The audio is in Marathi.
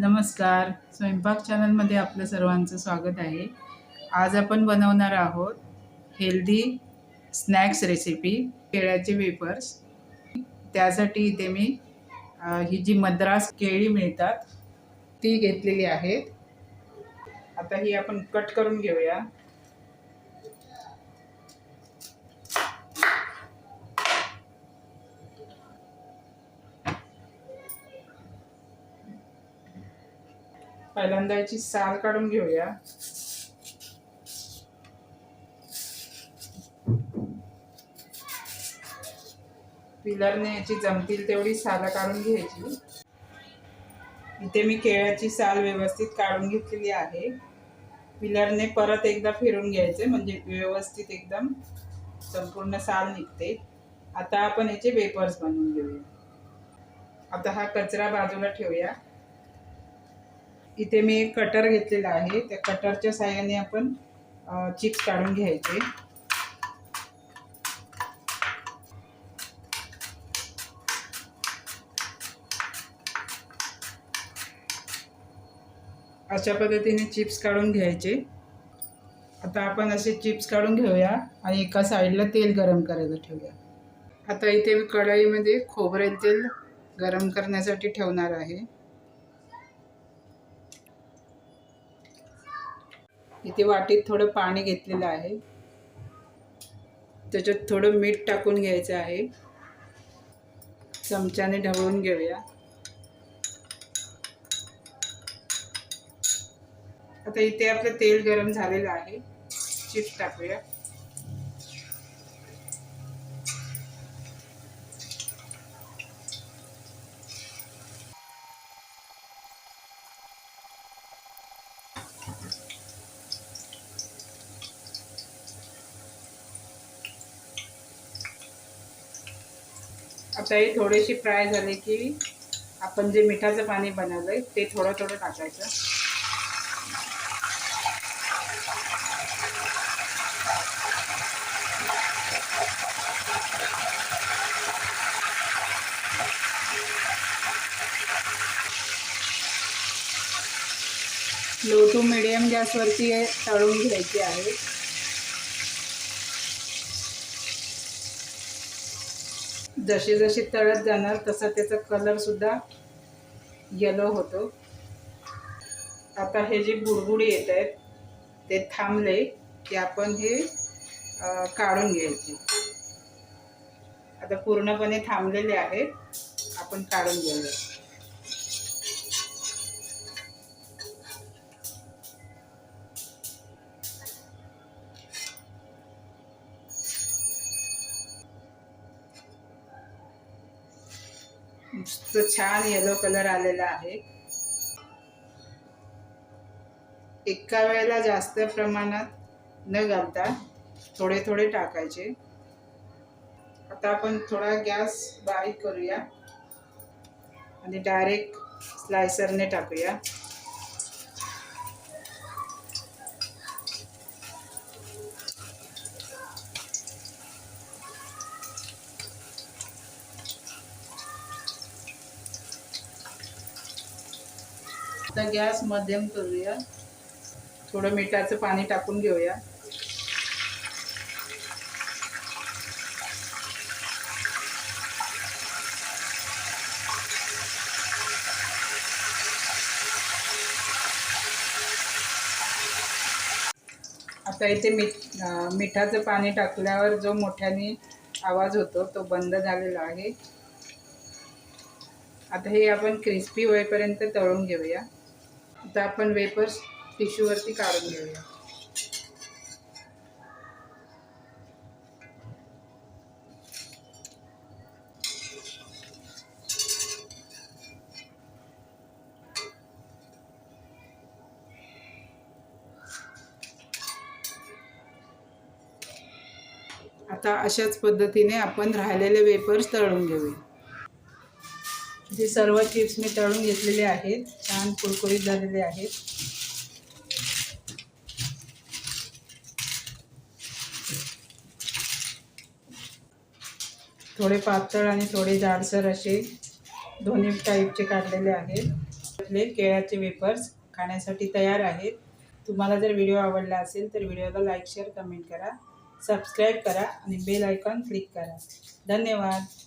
नमस्कार. स्वयंपाक चॅनलमध्ये आपलं सर्वांचं स्वागत आहे. आज आपण बनवणार आहोत हेल्दी स्नॅक्स रेसिपी केळ्याचे वेपर्स त्यासाठी इथे मी ही जी मद्रास केळी मिळतात ती घेतलेली आहेत. आता ही आपण कट करून घेऊया. पहिल्यांदा याची साल काढून घेऊया. पिलरने याची जमतील तेवढी साल काढून घ्यायची. इथे मी केळ्याची साल व्यवस्थित काढून घेतलेली आहे. पिलरने परत एकदा फिरून घ्यायचे म्हणजे व्यवस्थित एकदम संपूर्ण साल निघते. आता आपण याचे वेपर्स बनवून घेऊया. आता हा कचरा बाजूला ठेवूया. इथे मी एक कटर घेतलेला आहे. त्या कटरच्या साह्याने आपण चिप्स काढून घ्यायचे. अशा पद्धतीने चिप्स काढून घ्यायचे. आता आपण असे चिप्स काढून घेऊया आणि एका साईडला तेल गरम करायला ठेवूया. आता इथे मी कढईमध्ये खोबरेल तेल गरम करण्यासाठी ठेवणार आहे. इथे वाटीत थोडं पाणी घेतलेलं आहे. त्याच्यात थोडं मीठ टाकून घ्यायचं आहे. चमच्याने ढवळून घेऊया. आता इथे आपलं तेल गरम झालेलं आहे. चिप्स टाकूया. आता हे थोडेशी फ्राय झाले की आपण जे मिठाचं पाणी बनवलंय ते थोडं थोडं टाकायचं. लो टू मिडियम गॅसवरती हे तळून घ्यायची आहे. जसे जसे तळत जाणार तसा त्याचा कलरसुद्धा येलो होतो. आता हे जे बुडबुडी येत आहेत ते थांबले की आपण हे काढून घ्यायचे. आता पूर्णपणे थांबलेले आहेत आपण काढून घेऊया. तो छान येलो कलर आलेला आहे. एका वेळेला जास्त प्रमाणात न घालता थोडे थोडे टाकायचे. आता आपण थोडा गॅस बारीक करूया. आणि डायरेक्ट स्लायसरने टाकूया. आता गॅस मध्यम करूया. थोडं मिठाचं पाणी टाकून घेऊया. आता इथे मीठ मिठाचं पाणी टाकल्यावर जो मोठ्याने आवाज होतो तो बंद झालेला आहे. आता हे आपण क्रिस्पी होईपर्यंत तळून घेऊया. आता आपण वेपर्स टिश्यूवरती काढून घेऊया. आता अशाच पद्धतीने आपण राहिलेले वेपर्स तळून घेऊया. जे सर्व चिप्स मी तळून घेतलेले आहेत छान कुरकुरीत झालेले आहेत. थोडे पातळ आणि थोडे जाडसर असे दोन्ही टाईपचे काढलेले आहेत. आपले केळ्याचे वेपर्स खाण्यासाठी तयार आहेत. तुम्हाला जर व्हिडिओ आवडला असेल तर व्हिडिओला लाईक शेअर कमेंट करा. सबस्क्राईब करा आणि बेल आयकॉन क्लिक करा. धन्यवाद.